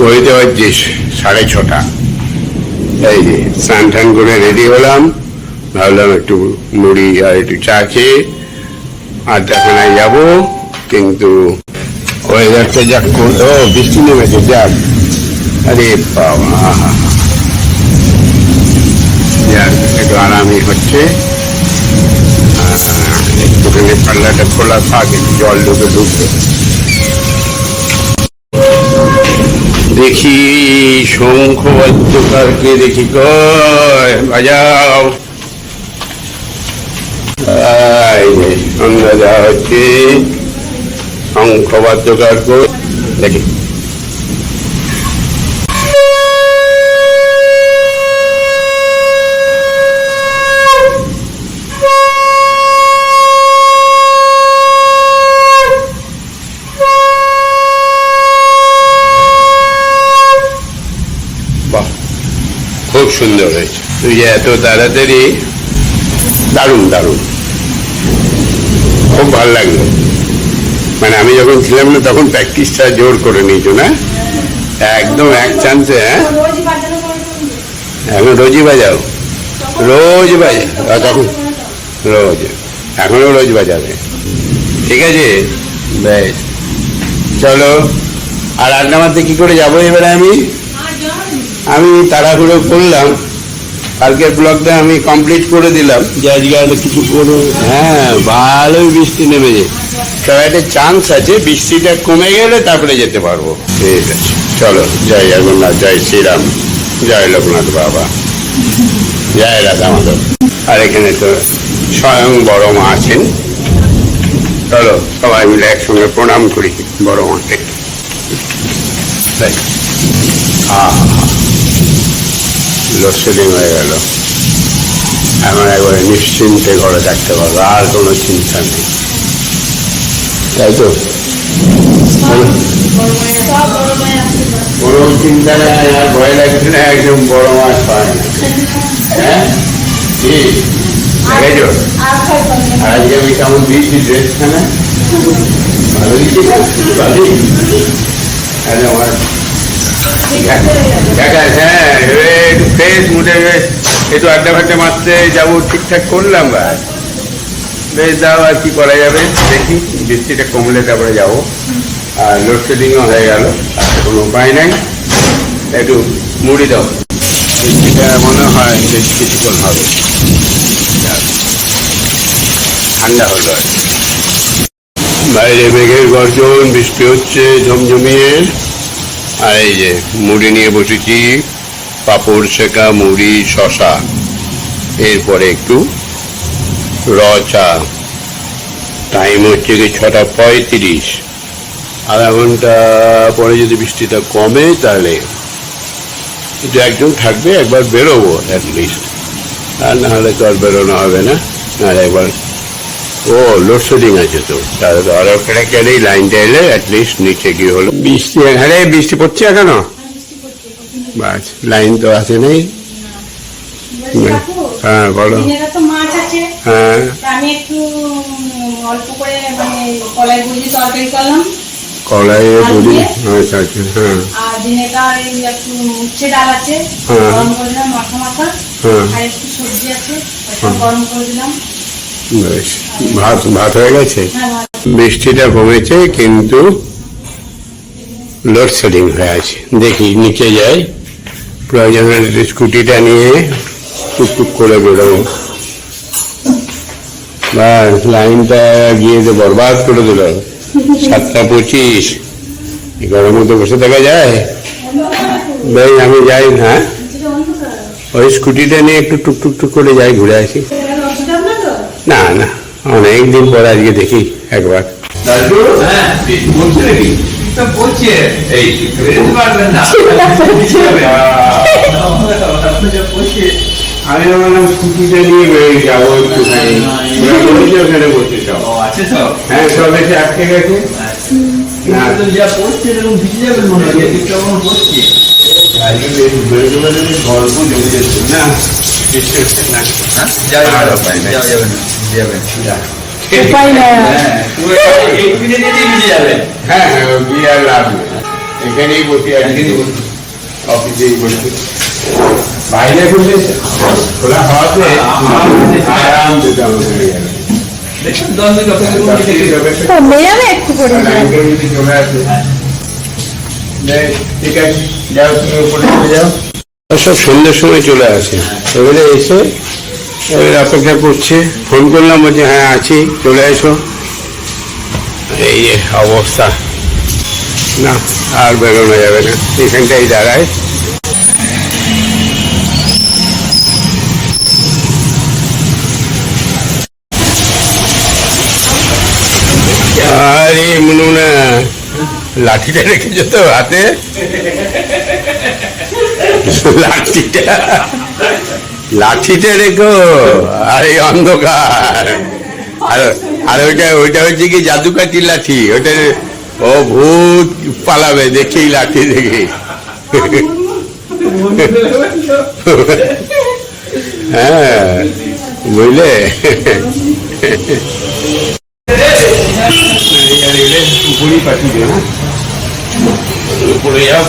ওইতে হচ্ছে সাড়ে ছটা। এই যে স্নান টান করে রেডি হলাম। ভাবলাম একটু মুড়ি আর একটু চা খেয়ে আড্ডাখানায় যাব, কিন্তু ওয়েদারটা যাক ও, বৃষ্টি নেমেছে, যাক। আরে বাবা। যাক, একটু আরামই হচ্ছে। একটুখানি পাল্লাটা খোলা থাক, একটু জল ঢুকে ঢুকবে। দেখি শঙ্খ বাদ্যকারকে দেখি কয় বাজাও। আমরা যা হচ্ছে শঙ্খ বাদ্যকার দেখি। সুন্দর হয়েছে। তুই যে এত তাড়াতাড়ি? দারুণ দারুণ। খুব ভালো লাগল। মানে আমি যখন ছিলাম না, তখন প্র্যাকটিসটা জোর করে নিয়েছো, না? একদম এক চান্সে হ্যাঁ? এখন রোজই বাজাও? রোজ বাজা তখন রোজ। এখনও রোজ বাজাবে। ঠিক আছে? বেশ। চলো। আর রান্না মারতে কি করে যাব এবারে আমি? আমি তাড়াহুড়ো করলাম। কালকের ব্লগটা আমি কমপ্লিট করে দিলাম। যে আজকে আর কিছু করে? হ্যাঁ ভালোই বৃষ্টি নেমেছে তবে একটা চান্স আছে বৃষ্টিটা কমে গেলে তারপরে যেতে পারব। ঠিক আছে। চলো জয় জগন্নাথ জয় শ্রীরাম জয় লোকনাথ বাবা। জয় রাধা মাধব। আর এখানে তো স্বয়ং বড় মা আছেন। চলো সবাই মিলে একসঙ্গে প্রণাম করি বড় মাকে। আহ। লোডশেডিং হয়ে গেল। এখন একবারে নিশ্চিন্তে ঘরে থাকতে পারব, আর কোনো চিন্তা নেই। তাই তো? কোনো চিন্তা নেই, আর ভয় লাগছে না, একদম বড় মাছ পায় না। হ্যাঁ? আজকে আমি কেমন দিয়েছি ড্রেসখানা ভালো দিচ্ছি আরে আমার দেখা হ্যাঁ ফ্রেশ মুডে একটু আড্ডা ফাড্ডা মারতে যাব, ঠিকঠাক করলাম আর বেশ দাও আর কি করা যাবে? দেখি, বৃষ্টিটা কমলে তারপরে যাব। আর লোডশেডিংও হয়ে গেল কোনো উপায় নাই। একটু মুড়ি দাও। বৃষ্টিটা মনে হয় বেশ কিছুক্ষণ হবে। ঠান্ডা হলো আর। বাইরে মেঘের গর্জন, বৃষ্টি হচ্ছে, ঝমঝমিয়ে। আর এই যে মুড়ি নিয়ে বসেছি। পাপড় শেখা মুড়ি, শশা। এরপরে একটু র চা টাইম হচ্ছে কি ছটা পঁয়ত্রিশ। আধা ঘণ্টা পরে যদি বৃষ্টিটা কমে তাহলে দু একজন থাকবে, একবার বেরোবো অ্যাটলিস্ট আর না হলে তো আর বেরোনো হবে না। আর একবার, ও লোডশেডিং আছে তো। তাহলে আর ওখানে গেলেই লাইনটা এলে অ্যাটলিস্ট নিচে গিয়ে হলো। বৃষ্টি এখানে বৃষ্টি পড়ছে এখনও? বাস লাইন তো আসে নেই। হ্যাঁ বলো। হ্যাঁ। তা আমি একটু অল্প করে মানে কলাই বুঝি তরকারি করলাম। কলাই আর আচ্ছা আচ্ছা হ্যাঁ আর দিনেটা এই একটু উচ্ছে ডাল আছে হ্যাঁ। গরম করে দিলাম মাথা মাথা হ্যাঁ। আর একটু সবজি আছে গরম করে দিলাম। বেশ। ভাত ভাত হয়ে গেছে? হ্যাঁ বৃষ্টিটা কমেছে কিন্তু লোডশেডিং হয়ে আছে। দেখি নিচে যাই। প্রয়োজন স্কুটিটা নিয়ে টুকটুক করে বেরোবো। বাস, লাইনটা গিয়ে তো বরবাদ করে দিল। সাতটা পঁচিশ। গরমের মধ্যে বসে থাকা যায়? বেশ, আমি যাই না। ওই স্কুটিটা নিয়ে একটু টুকটুক টুক করে যাই, ঘুরে আসি। না না না অনেক দিন পর আজকে দেখি একবার। হ্যাঁ? তা বলছে, এই, বেরোতে পারবেন না। যা আমি ভাবলাম স্কুটিটা নিয়ে বেরিয়ে যাব একটুখানি ওরা বলেছে ওখানে বসে সব আছে তো? হ্যাঁ সব এসে আটকে গেছে যা বলছে, এরকম ভিজে যাবেন মনে হয়, কেমন। বেরোতে গল্প জমে যাচ্ছে না বৃষ্টি না হ্যাঁ, আর যাবে না, যাবে না। যা। উপায় নাই হ্যাঁ। হ্যাঁ হ্যাঁ আর লাভ নেই এখানেই বসে আছি অফিসেই বসে বাইরে খোলা হাওয়াতে আরাম দিতে আমাদের হয়ে যাবে। সব সন্ধ্যের সময় চলে আসে এবারে এসে এবারে অপেক্ষা করছে। ফোন করলাম, বলছে হ্যাঁ আছি, চলে এসো। এই অবস্থা। না, আর বেরোনো যাবে না। এখানটাই দাঁড়ায়। আরে মুনুনা লাঠিটা রেখেছো তো হাতে? লাঠিটা? লাঠিটা রেখো। আর, এই অন্ধকার। আর আর ওইটা ওইটা হচ্ছে কি জাদুকাঠির লাঠি। ওইটা, ও ভূত পালাবে, দেখেই লাঠি দেখে। হ্যাঁ বুঝলে? উপরে যাও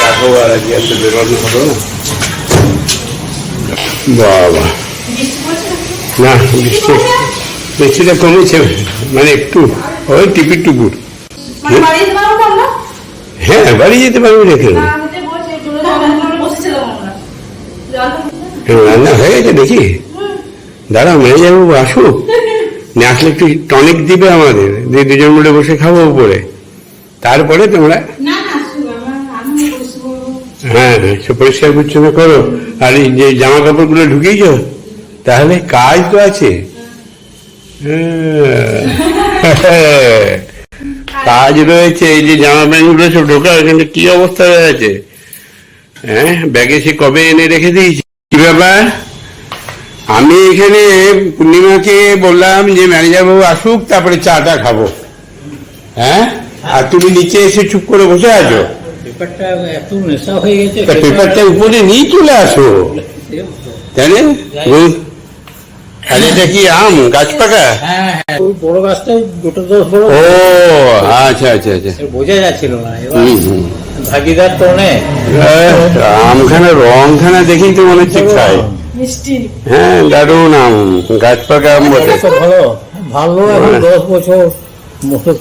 থাকো আর আজকে বেরোনো না বাবা। না বৃষ্টি। বৃষ্টিটা কমেছে মানে একটু ওই টিপির। টুকুর মানে হ্যাঁ বাড়ি যেতে পারব না, জলটা রান্না হয়ে গেছে দেখি দাঁড়াও মেয়ে যাব আসুক না আসলে একটু টনিক দিবে আমাদের। দিয়ে দুজন মিলে বসে খাব উপরে। তারপরে তোমরা না না শুনো আমরা রান্না বসবো হ্যাঁ হ্যাঁ পরিষ্কার পরিচ্ছন্ন করো। আর এই যে জামা কাপড়গুলো ঢুকিয়েছ তাহলে কাজ তো আছে। হ্যাঁ। কাজ রয়েছে, এই যে জামা প্যান্টগুলো সব ঢোকা কিন্তু কি অবস্থা আছে হ্যাঁ ব্যাগে সে কবে এনে রেখে দিয়েছি? কি ব্যাপার? আমি এখানে পূর্ণিমাকে বললাম যে ম্যানেজার বাবু আসুক, তারপরে চাটা খাব। হ্যাঁ? আর তুমি নিচে এসে চুপ করে বসে আছো? পেপারটা এত নেশা হয়ে গেছে পেপারটা উপরে নিয়ে চলে আসো। তাই না? এটা কি আম গাছ পাকা? হ্যাঁ হ্যাঁ। ওই বড় গাছটাই দুটো দোষ বড় ও আচ্ছা আচ্ছা আচ্ছা। বোঝা যাচ্ছিল না। ভাগিদার তো অনেক আমখানা রংখানা দেখেই তো মনে হচ্ছে খাই মিষ্টি হ্যাঁ দারুণ আম গাছ পাকা আম বটে। তো ভালো ভালো এখন হ্যাঁ। দশ বছর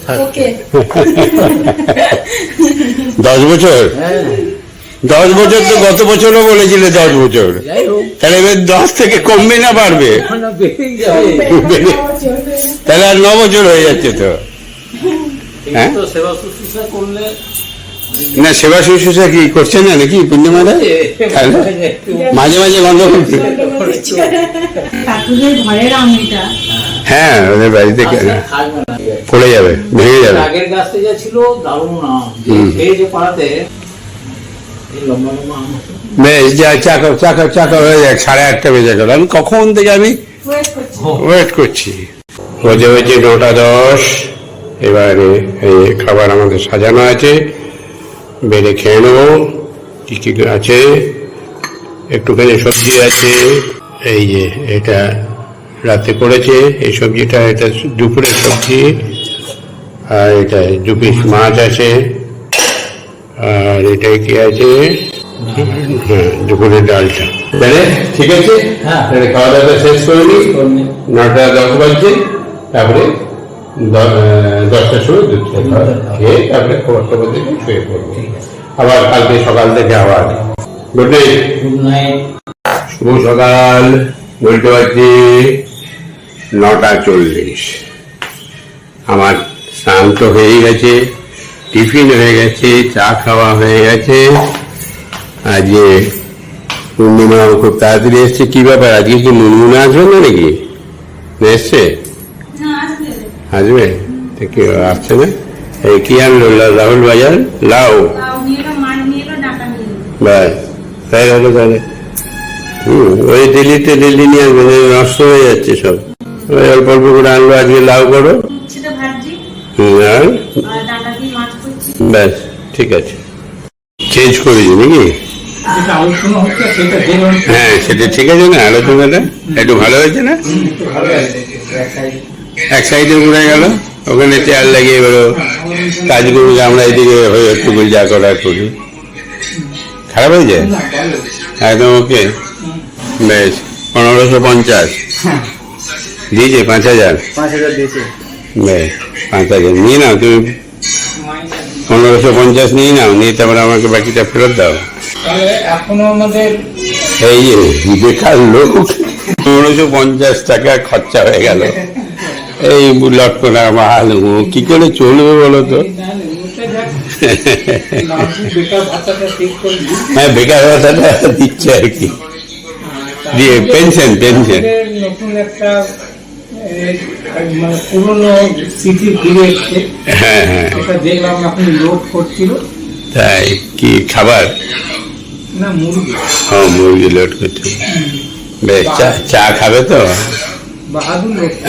থাকছে। ওকে। দশ বছর? দশ বছর তো গত বছরও বলেছিলে দশ বছর। তাহলে এবার দশ থেকে কমবে না বাড়বে? তাহলে আর ন বছর হয়ে যাচ্ছে তো। হ্যাঁ? না, সেবা শুশ্রূষা কি করছে না নাকি পূর্ণিমাদা তাহলে মাঝে মাঝে গন্ধ করছে। ঠাকুরের ঘরের হ্যাঁ ওদের বাড়িতে আচ্ছা, থাকবে পড়ে যাবে ভেঙে যাবে। আগের গাছটা যা ছিল দারুণ আম। হুম। যে পাড়াতে এই লম্বা লম্বা আম আছে। বেশ যা চাকা চাকা চাকা হয়ে যাক সাড়ে আটটা বেজে গেল। আমি কখন থেকে আমি ওয়েট করছি। হয়েছে নটা দশ এবারে এই খাবার আমাদের সাজানো আছে। বেড়ে খেয়ে নেব কী কী আছে একটুখানি সবজি আছে। এই যে এটা রাতে করেছে এই সবজিটা এটা দুপুরের সবজি আর এটা দু পিস মাছ আছে আর এটা কি আছে? হ্যাঁ দুপুরের ডালটা। তাহলে ঠিক আছে? হ্যাঁ। তাহলে খাওয়া দাওয়া শেষ করে নিই নটা দশ বাজছে। তারপরে দশটার সময় দুধ খেয়ে খেয়ে তারপরে খবর টবর দেখে শুয়ে পড়ব। আবার কালকে সকাল থেকে আবার গুড নাইট গুড নাইট শুভ সকাল। বলতে পারছি? নটা চল্লিশ। আমার স্নান তো হয়ে গেছে টিফিন হয়ে গেছে চা খাওয়া হয়ে গেছে। আজকে পূর্ণিমা খুব তাড়াতাড়ি এসছে। কি ব্যাপার আজকে কি মুনমুনা আসবে না নাকি? এসছে? আসবে। কি আসছে না? এই কি আনলো রাহুল বাজার? লাউ। ব্যাস তাই হলো তাহলে। হুম ওই দিল্লিতে দিল্লি নিয়ে আসবে নষ্ট হয়ে যাচ্ছে সব। অল্প অল্প করে আনলো আজকে লাউ করো। আর? ব্যাস ঠিক আছে। চেঞ্জ করেছি নাকি? হ্যাঁ সেটা ঠিক আছে না আলোচনাটা? একটু ভালো হয়েছে না? এক সাইডে। ঘুরে গেল ওখানে চেয়ার লাগিয়ে বেরো কাজ করুক আমরা এদিকে হয়ে একটু যা করার করি। খারাপ হয়ে যায় একদম ওকে বেশ পনেরোশো পঞ্চাশ। দিয়েছে পাঁচ হাজার? পাঁচ হাজার দিয়েছে। পাঁচ হাজার। নিয়ে নাও তুমি পনেরোশো পঞ্চাশ নিয়ে নাও নিয়ে তারপরে আমাকে বাকিটা ফেরত দাও। এখনও আমাদের এই বেকার লোক। পনেরোশো পঞ্চাশ টাকা খরচা হয়ে গেল। এই লটকনা মাল কি করে চলবে বলো তো। হ্যাঁ বেকার ভাতাটা দিচ্ছে আর কি। দিয়ে পেনশন পেনশন নতুন একটা মানে পুরনো স্মৃতি ফিরে এসছে। হ্যাঁ হ্যাঁ। এটা দেখলাম এখন লোড করছিল। তাই কি খাবার? না মুরগি। হ্যাঁ মুরগি লোড করছে বেশ চা চা খাবে তো?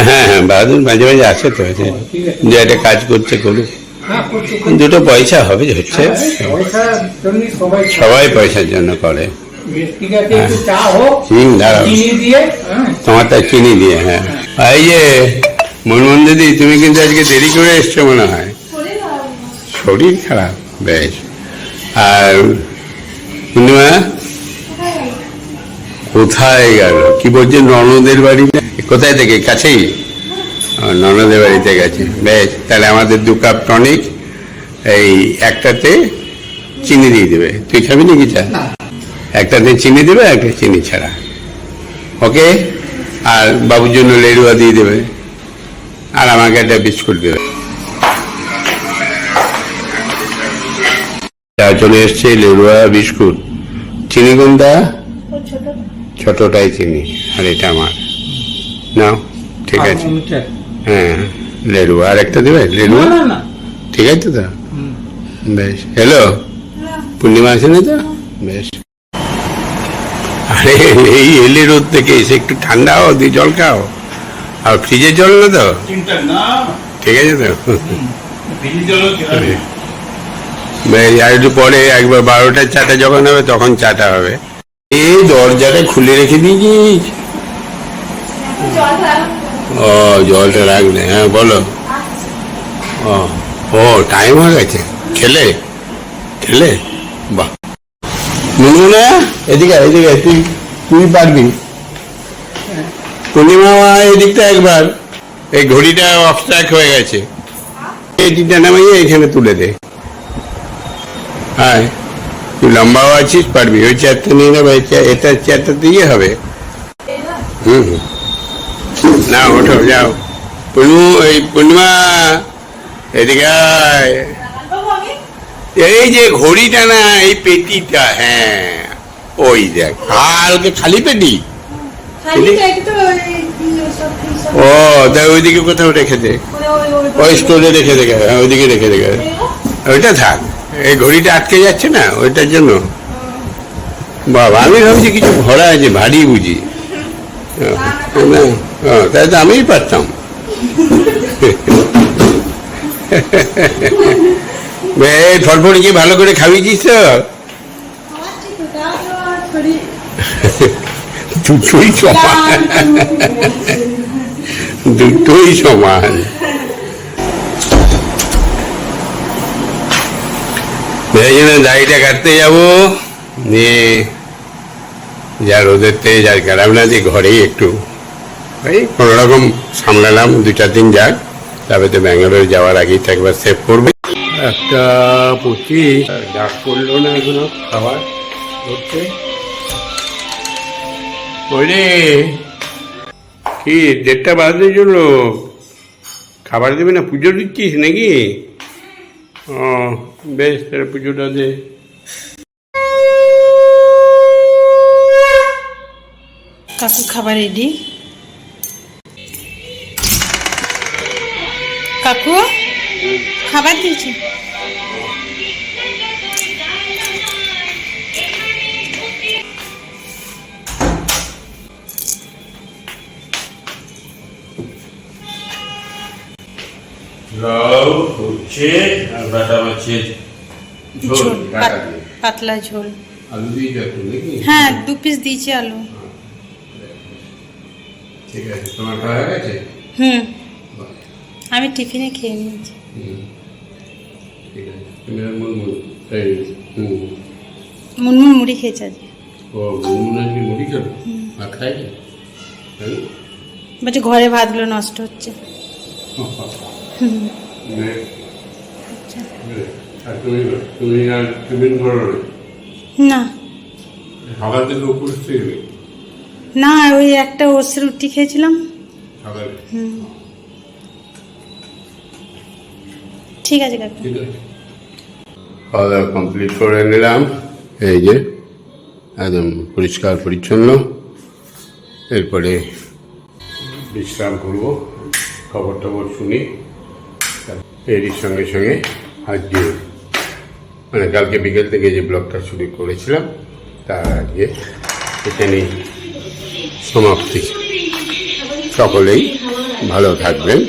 হ্যাঁ হ্যাঁ বাহাদুর মাঝে মাঝে আসে তো। ঠিক যে একটা কাজ করছে করুক। হ্যাঁ। দুটো পয়সা হবে হচ্ছে। হ্যাঁ, সবাই পয়সার জন্য করে। হ্যাঁ। তোমারটা চিনি দিয়ে হ্যাঁ। এই যে মনমোহন দিদি তুমি কিন্তু আজকে দেরি করে এসছো মনে হয়। শরীর খারাপ। বেশ। আর পূর্ণিমা কোথায় গেল? কি বলছে ননদের বাড়িতে কোথায় থেকে? কাছেই? ননদের বাড়িতে গেছে। বেশ তাহলে আমাদের দু কাপ টনিক এই একটাতে চিনি দিয়ে দেবে। তুই খাবি নাকি চা? একটাতে চিনি দেবে একটা চিনি ছাড়া। ওকে? আর বাবুর জন্য লেড়ুয়া দিয়ে দেবে। আর আমাকে একটা বিস্কুট দেবে। চলে এসছে লেড়ুয়া বিস্কুট। চিনি কোনটা? ছোটটাই চিনি আর এটা আমার। নাও ঠিক আছে। হ্যাঁ লেড়ুয়া আর একটা দেবে? লেড়ুয়া ঠিক আছে তো? বেশ। হ্যালো পূর্ণিমা আছে না তো? বেশ। আরে এই এলে রোদ থেকে এসে একটু ঠান্ডা হও দিয়ে জল খাও। আর ফ্রিজে জল না তো? ঠিক আছে তো? আর একটু পরে একবার বারোটার চাটা যখন হবে তখন চাটা হবে। এই দরজাটা খুলে রেখে দিয়েছিস? ও জলটা রাখলে হ্যাঁ বলো। ও ও টাইম হয়ে গেছে। খেলে? খেলে? বাহ। পূর্ণিমা এখানে তুলে দে। তুই লম্বাও আছিস, পারবি। ওই চেয়ারটা নিয়ে নেবে এটা চেয়ারটা দিয়ে হবে। হুম না, ওঠো, যাও। পূর্ণু এই পূর্ণিমা, এদিকে এই যে ঘড়িটা না এই পেটিটা হ্যাঁ ওই দেখ হালকা খালি পেটি? ও তাই ওইদিকে কোথাও রেখে দে। ওই স্টোরে রেখে দেখে হ্যাঁ ওইদিকে রেখে দেখে ওইটা? থাক এই ঘড়িটা আটকে যাচ্ছে না ওইটার জন্য। বাবা আমি ভাবছি কিছু ভরা আছে ভারী বুঝি। তাই তো আমিই পারতাম। এই ফলফল কি ভালো করে খাবিয়েছিস তো? দুটোই সমান। দুটোই সমান। দাড়িটা কাটতে যাব। নিয়ে যা রোদের আর গেলাম না যে ঘরেই একটু। এই কোনো রকম সামলালাম দু চার দিন যাক। তবে তো ব্যাঙ্গালোর যাওয়ার আগেই তো একবার সেভ করবে। একটা পঁচিশ ডাক করল না এখনও খাবার করতে ওরে কি দেড়টা বাজতে জন্য খাবার দেবে না পুজো দিচ্ছিস নাকি? ও বেশ তাহলে পুজোটা দে। কাকু খাবার রেডি কাকু? খাবার দিয়েছি। লাউ হচ্ছে আর বাটা মাছের ঝোল পাতলা ঝোল। আলু দিয়ে যাচ্ছ নাকি? হ্যাঁ দু পিস দিয়েছি আলু। ঠিক আছে তোমার খাওয়া হয়ে গেছে? হুম। আমি টিফিনে খেয়ে নিয়েছি। হুম। মুনমুন মুড়ি খেয়েছে আজকে ও মুনমুন আজকে মুড়ি খেলো আর খাই না তাই না? বলছে ঘরে ভাতগুলো নষ্ট হচ্ছে নে। নে। ওই একটা ওষুধ রুটি খেয়েছিলাম সকালে ঠিক আছে কাকু। কমপ্লিট করে নিলাম এই যে, একদম পরিষ্কার, পরিচ্ছন্ন। এরপরে বিশ্রাম করব খবর টবর শুনি। এরই সঙ্গে সঙ্গে আজকে মানে কালকে বিকেল থেকে যে ব্লগটা শুরু করেছিলাম, তার আজকে এখানেই সমাপ্তি। সকলেই ভালো থাকবেন।